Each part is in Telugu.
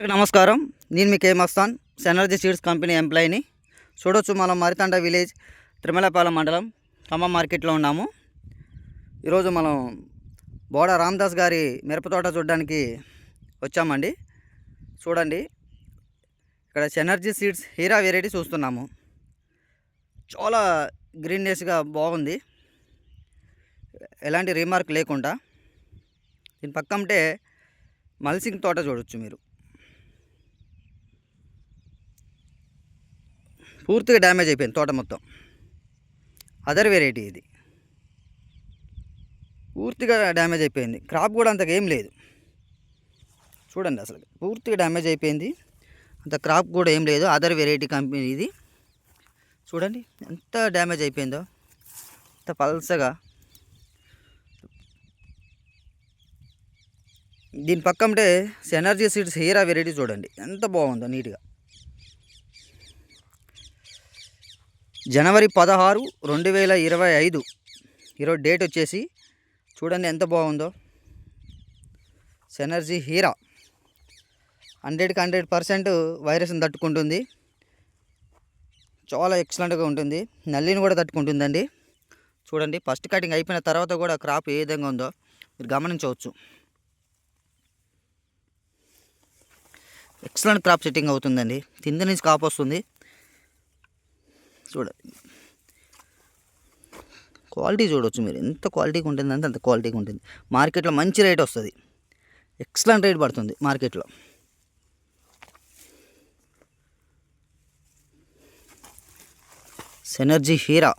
నమస్కారం. నేను మీ కేమస్తాన్ సెనర్జీ సీడ్స్ కంపెనీ ఎంప్లాయీని. చూడొచ్చు మనం మరితండ విలేజ్ తిరుమలపాలెం మండలం ఖమ్మం మార్కెట్లో ఉన్నాము. ఈరోజు మనం బోడ రామదాస్ గారి మిరపతోట చూడడానికి వచ్చామండి. చూడండి ఇక్కడ సెనర్జీ సీడ్స్ హీరా వెరైటీ చూస్తున్నాము. చాలా గ్రీన్నెస్గా బాగుంది. ఎలాంటి రీమార్క్ లేకుండా. దీని పక్కంటే మల్సింగ్ తోట చూడొచ్చు మీరు. పూర్తిగా డ్యామేజ్ అయిపోయింది తోట మొత్తం. అదర్ వెరైటీ ఇది. పూర్తిగా డ్యామేజ్ అయిపోయింది. క్రాప్ కూడా అంతగా ఏం లేదు. చూడండి అసలు. పూర్తిగా డ్యామేజ్ అయిపోయింది. అంత క్రాప్ కూడా ఏం లేదు. అదర్ వెరైటీ కంపెనీ ఇది. చూడండి. ఎంత డ్యామేజ్ అయిపోయిందో. ఎంత పల్సగా. దీని పక్కంటే ఎనర్జీ సీడ్స్ హీరా వెరైటీ చూడండి. ఎంత బాగుందో నీట్గా జనవరి పదహారు రెండు వేల ఇరవై ఐదు. ఈరోజు డేట్ వచ్చేసి చూడండి ఎంత బాగుందో. సెనర్జీ హీరా. హండ్రెడ్కి హండ్రెడ్ పర్సెంట్ వైరస్ని తట్టుకుంటుంది. చాలా ఎక్సలెంట్గా ఉంటుంది. నల్లిని కూడా తట్టుకుంటుందండి. చూడండి ఫస్ట్ కటింగ్ అయిపోయిన తర్వాత కూడా క్రాప్ ఏ విధంగా ఉందో మీరు గమనించవచ్చు. ఎక్సలెంట్ క్రాప్ సెట్టింగ్ అవుతుందండి. కింద నుంచి కాపు వస్తుంది. చూడండి క్వాలిటీ చూడవచ్చు మీరు. ఎంత క్వాలిటీగా ఉంటుందంటే అంత క్వాలిటీగా ఉంటుంది. మార్కెట్లో మంచి రేట్ వస్తుంది. ఎక్సలెంట్ రేట్ పడుతుంది మార్కెట్లో. సెనర్జీ హీరా.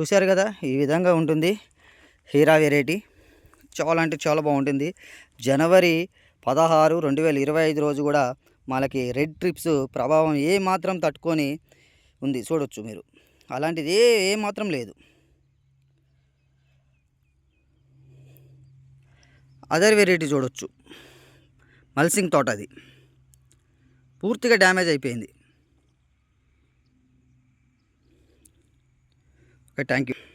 చూశారు కదా ఈ విధంగా ఉంటుంది హీరా వెరైటీ. చాలా అంటే చాలా బాగుంటుంది. జనవరి పదహారు రెండు వేల ఇరవై ఐదు రోజు కూడా మనకి రెడ్ ట్రిప్స్ ప్రభావం ఏ మాత్రం తట్టుకొని ఉంది చూడొచ్చు మీరు. అలాంటిది ఏ ఏ మాత్రం లేదు. అదర్ వెరైటీ చూడొచ్చు. మల్సింగ్ తోట అది. పూర్తిగా డ్యామేజ్ అయిపోయింది. Okay thank you